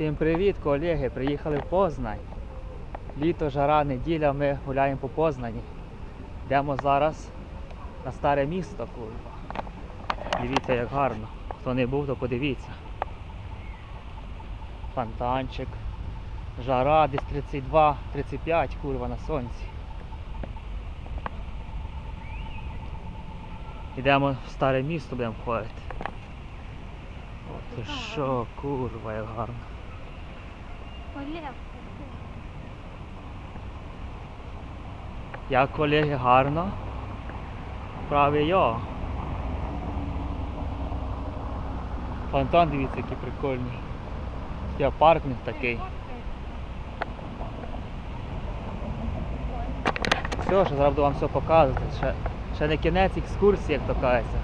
Всім привіт, колеги! Приїхали в Познань. Літо, жара, неділя, ми гуляємо по Познані. Йдемо зараз на старе місто, курва. Дивіться, як гарно. Хто не був, то подивіться. Фонтанчик. Жара десь 32-35, курва, на сонці. Йдемо в старе місто, будемо ходити. Ти що, курва, як гарно. Як колеги гарно. Правий йо. Фонтан, дивіться, який прикольний. Я паркінг такий. Все, що зараз буду вам все показувати. Ще, ще не кінець екскурсії, як то кажеться.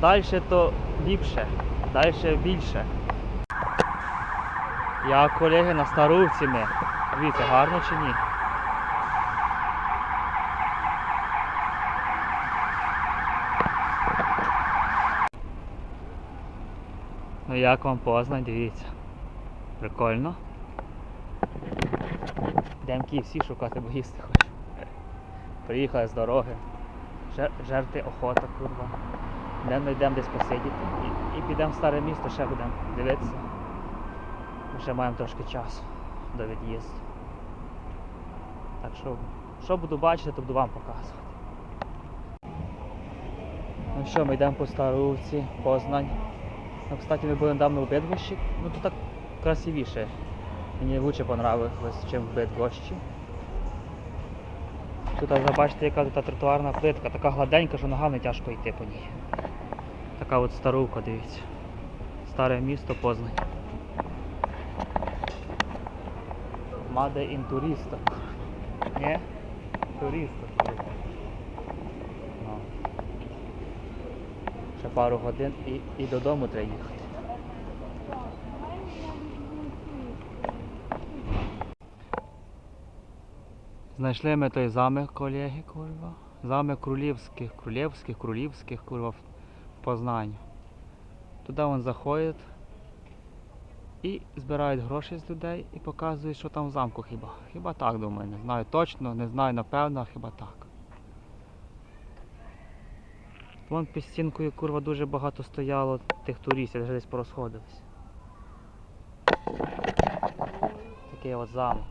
Далі то ліпше, далі більше. Як колеги на Старовці ми. Дивіться, гарно чи ні? Ну як вам Познань, дивіться. Прикольно. Йдемо всі шукати, бо їсти хочу. Приїхали з дороги. Жер- Жерти охота, курва. Йдемо знайдемо десь посидіти і, і підемо в старе місто, ще будемо дивитися. Ще маємо трошки часу до від'їзду. Так що, що буду бачити, то буду вам показувати. Ну що, ми йдемо по Старовці, Познань. Ну, кстати, ми були недавно в Бедгощі. Ну тут так красивіше. Мені лучше понравилось, ніж в Бедгощі. Тут аж бачите, яка тут тротуарна плитка, така гладенька, що ногами тяжко йти по ній. Така от старовка, дивіться. Старе місто Познань. Маде ін туриста. Ні? Туриста. Ну. Ще пару годин і, і додому треба їхати. Знайшли ми той замок, колеги, курва. Замок Крулівських, Крулівських, Крулівських, курва, в Познанні. Туди вон заходять і збирають гроші з людей і показують, що там в замку хіба. Хіба так думаю, не знаю точно, не знаю напевно, хіба так. Вон під стінкою курва дуже багато стояло тих туристів, вже десь порозходились. Такий от замок.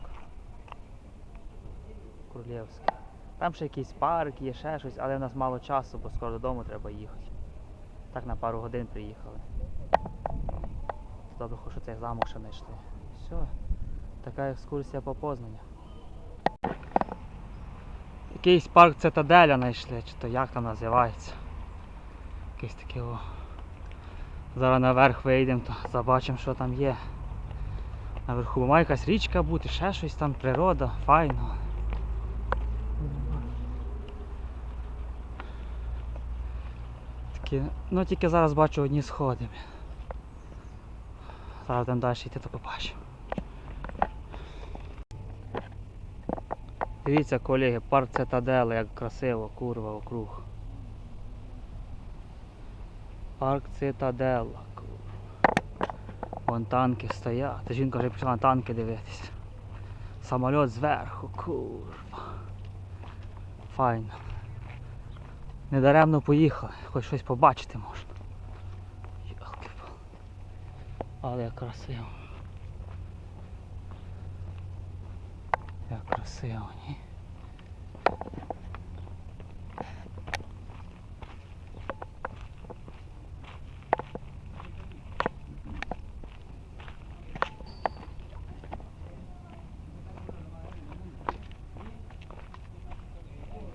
Королівський. Там ще якийсь парк, є ще щось, але в нас мало часу, бо скоро додому треба їхати. Так на пару годин приїхали. Добре, хоч цей замок ще знайшли. Все. Така екскурсія по Познанню. Якийсь парк Цитаделя знайшли, чи то як там називається. Якийсь такий о. Зараз наверх вийдемо, то побачимо, що там є. Наверху має якась річка бути, ще щось там, природа, файно. Такі, ну тільки зараз бачу одні сходи. Зараз будемо далі йти, то побачимо. Дивіться, колеги, парк Цитадели, як красиво, курва, округ. Парк Цитадела, курва. Вон танки стоять. Та жінка вже пішла на танки дивитися. Самоліт зверху, курва. Файно. Недаремно поїхали, хоч щось побачити можна. Але як красиво. Як красиво, ні?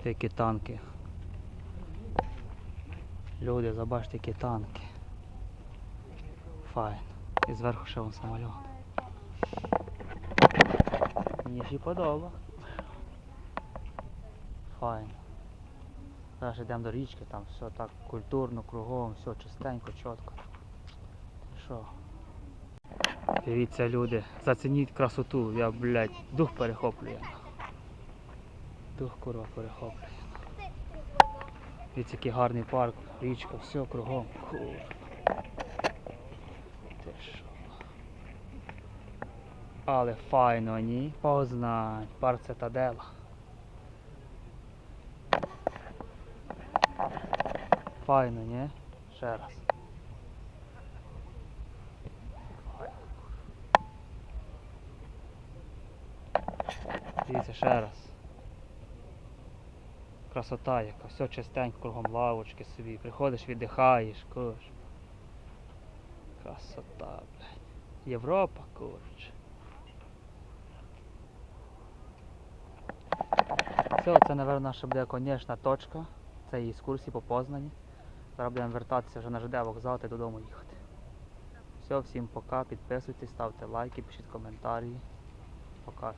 Такі танки. Люди, забачте, які танки. Файн. І зверху ще вон самоліт. Мені ж і подобається. Файн. Зараз йдемо до річки, там все так культурно, кругом, все чистенько, чітко. Що? Дивіться, люди, зацініть красоту, я, блядь, дух перехоплює. Дух курва перехоплює. Дивіться, який гарний парк, річка, все кругом. Кур. Але файно, ні? Познань, пар цитадела. Файно, ні? Ще раз. Дивіться ще раз. Красота яка, все чистенько, кругом лавочки собі. Приходиш, віддихаєш, куш. Красота, блядь. Європа, коротше. Все, це, напевно, наша буде конечна точка цієї екскурсії по Познані. Зараз будемо вертатися вже на ЖД вокзал та додому їхати. Все, всім пока, підписуйтесь, ставте лайки, пишіть коментарі. Пока.